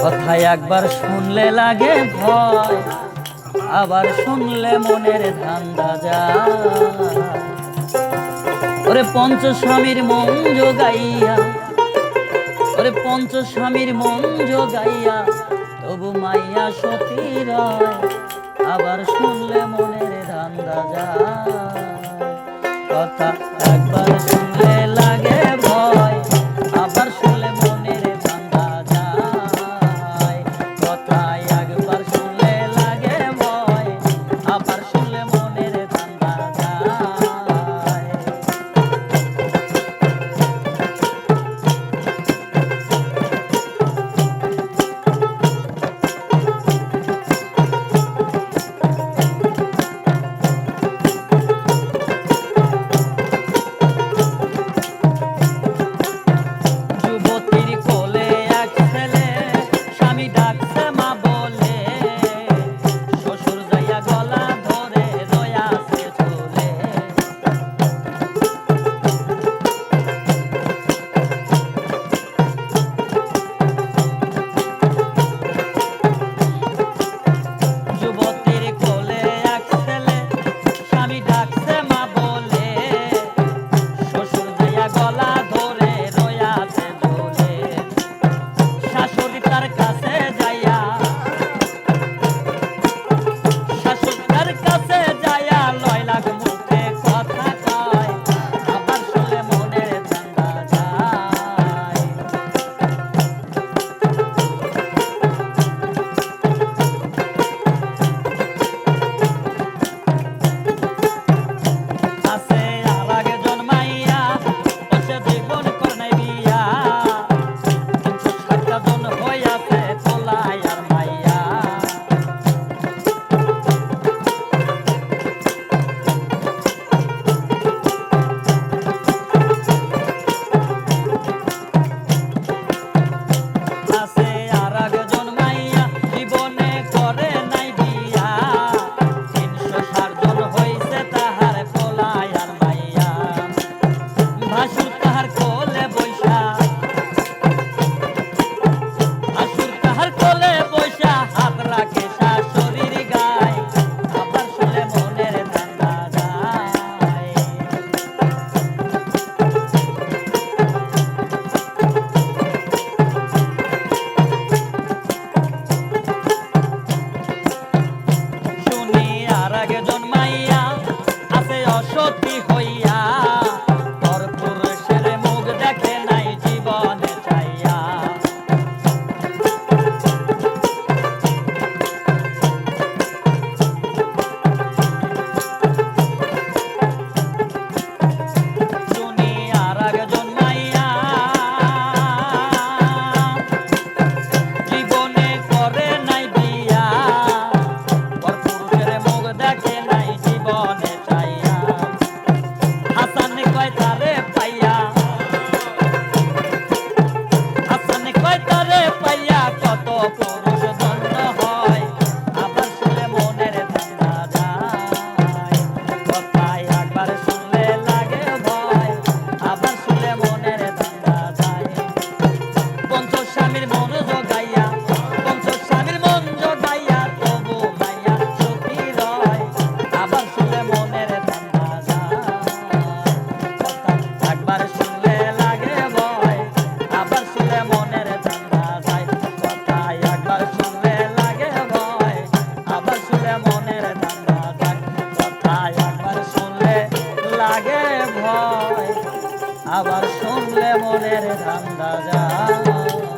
কথা একবার শুনলে লাগে ভয়, আবার শুনলে মনের ধান্দা যায়। ওরে পঞ্চস্বামীর মন যোগাইয়া ওরে পঞ্চস্বামীর মন যোগাইয়া তবু মাইয়া সতীর আবার শুনলে মনের ধান্দা যায়। কথা একবার শুনলে से जा লাগে ভয়। আবার শুনলে মনের ধান্দা যায়।